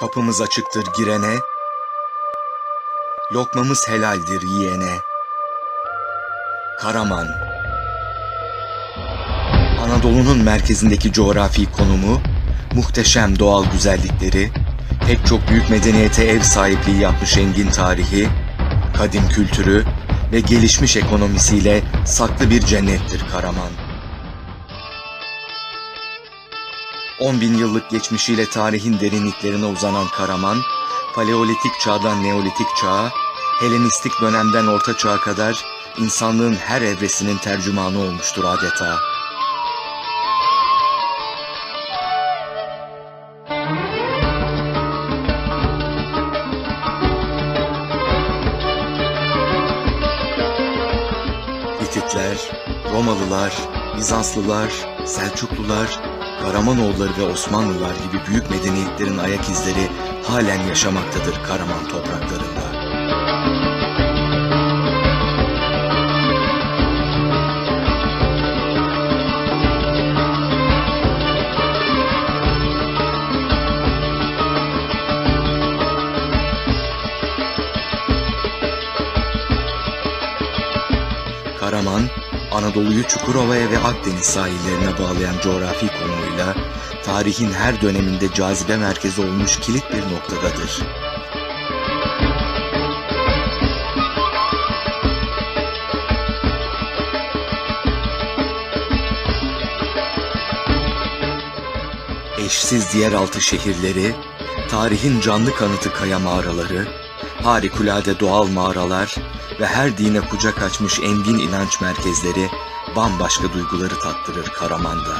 Kapımız açıktır girene, lokmamız helaldir yiyene. Karaman Anadolu'nun merkezindeki coğrafi konumu, muhteşem doğal güzellikleri, pek çok büyük medeniyete ev sahipliği yapmış engin tarihi, kadim kültürü ve gelişmiş ekonomisiyle saklı bir cennettir Karaman. 10 bin yıllık geçmişiyle tarihin derinliklerine uzanan Karaman, Paleolitik çağdan Neolitik çağa, Helenistik dönemden Orta Çağ'a kadar insanlığın her evresinin tercümanı olmuştur adeta. Hititler, Romalılar, Bizanslılar, Selçuklular, Karamanoğulları ve Osmanlılar gibi büyük medeniyetlerin ayak izleri halen yaşamaktadır Karaman topraklarında. Karaman, Anadolu'yu Çukurova'ya ve Akdeniz sahillerine bağlayan coğrafi konumuyla tarihin her döneminde cazibe merkezi olmuş kilit bir noktadadır. Eşsiz yeraltı şehirleri, tarihin canlı kanıtı kaya mağaraları, harikulade doğal mağaralar ve her dine kucak açmış engin inanç merkezleri bambaşka duyguları tattırır Karaman'da.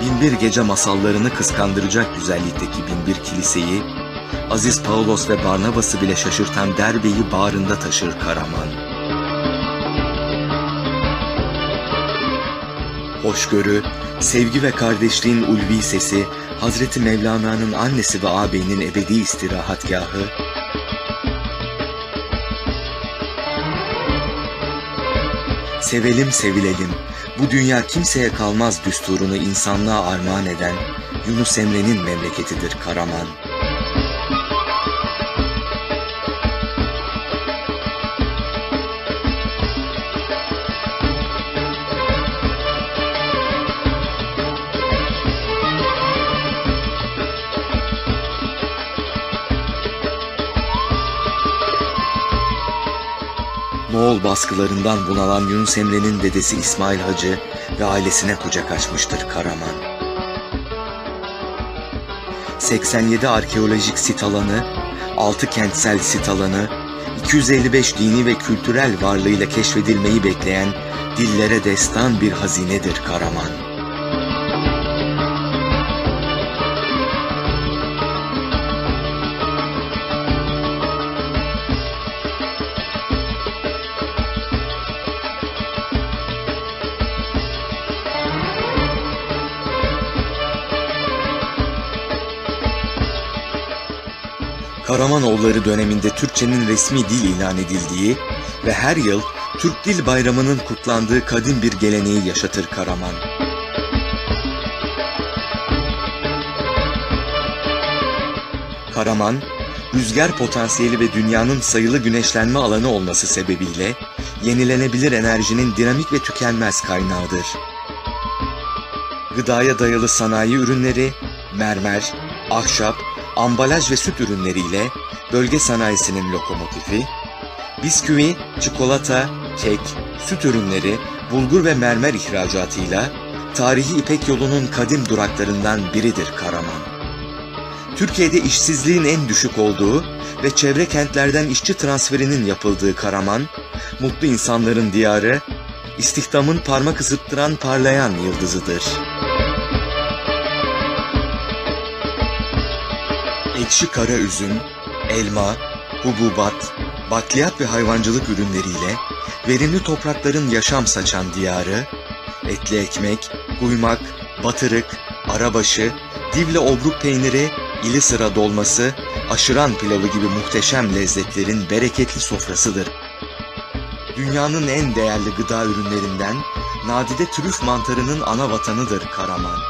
Binbir Gece masallarını kıskandıracak güzellikteki binbir kiliseyi, Aziz Paulos ve Barnabas'ı bile şaşırtan derbeyi bağrında taşır Karaman. Hoşgörü, sevgi ve kardeşliğin ulvi sesi, Hazreti Mevlana'nın annesi ve ağabeyinin ebedi istirahatgahı, Sevelim sevilelim, bu dünya kimseye kalmaz düsturunu insanlığa armağan eden Yunus Emre'nin memleketidir Karaman. Moğol baskılarından bunalan Yunus Emre'nin dedesi İsmail Hacı ve ailesine kucak açmıştır Karaman. 87 arkeolojik sit alanı, 6 kentsel sit alanı, 255 dini ve kültürel varlığıyla keşfedilmeyi bekleyen dillere destan bir hazinedir Karaman. Karamanoğulları döneminde Türkçenin resmi dil ilan edildiği ve her yıl Türk Dil Bayramı'nın kutlandığı kadim bir geleneği yaşatır Karaman. Karaman, rüzgar potansiyeli ve dünyanın sayılı güneşlenme alanı olması sebebiyle yenilenebilir enerjinin dinamik ve tükenmez kaynağıdır. Gıdaya dayalı sanayi ürünleri, mermer, ahşap, ambalaj ve süt ürünleriyle bölge sanayisinin lokomotifi, bisküvi, çikolata, kek, süt ürünleri, bulgur ve mermer ihracatıyla tarihi İpek yolunun kadim duraklarından biridir Karaman. Türkiye'de işsizliğin en düşük olduğu ve çevre kentlerden işçi transferinin yapıldığı Karaman, mutlu insanların diyarı, istihdamın parmak ısıttıran parlayan yıldızıdır. Ekşi kara üzüm, elma, hububat, bakliyat ve hayvancılık ürünleriyle verimli toprakların yaşam saçan diyarı, etli ekmek, kuymak, batırık, arabaşı, divle obruk peyniri ili sıra dolması, aşıran pilavı gibi muhteşem lezzetlerin bereketli sofrasıdır. Dünyanın en değerli gıda ürünlerinden nadide trüf mantarının ana vatanıdır Karaman.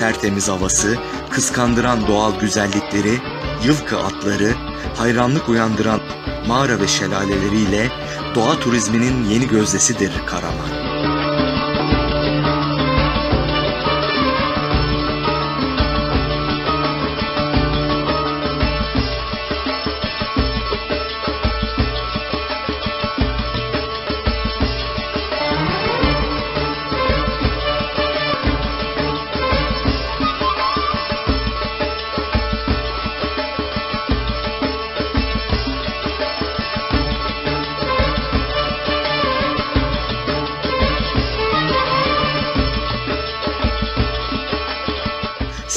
Tertemiz havası, kıskandıran doğal güzellikleri, yılkı atları, hayranlık uyandıran mağara ve şelaleleriyle doğa turizminin yeni gözdesidir Karaman.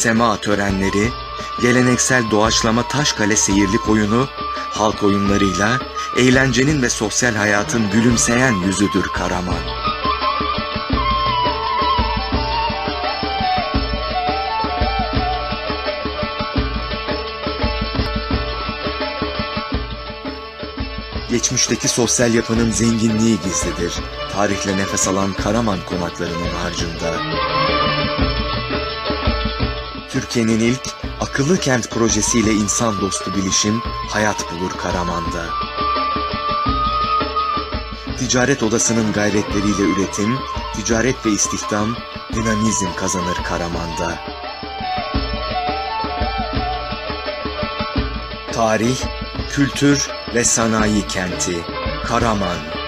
Sema törenleri, geleneksel doğaçlama Taşkale seyirlik oyunu, halk oyunlarıyla eğlencenin ve sosyal hayatın gülümseyen yüzüdür Karaman. Geçmişteki sosyal yapının zenginliği gizlidir. Tarihle nefes alan Karaman konaklarının harcında. Türkiye'nin ilk akıllı kent projesiyle insan dostu bilişim hayat bulur Karaman'da. Ticaret Odası'nın gayretleriyle üretim, ticaret ve istihdam dinamizm kazanır Karaman'da. Tarih, kültür ve sanayi kenti Karaman.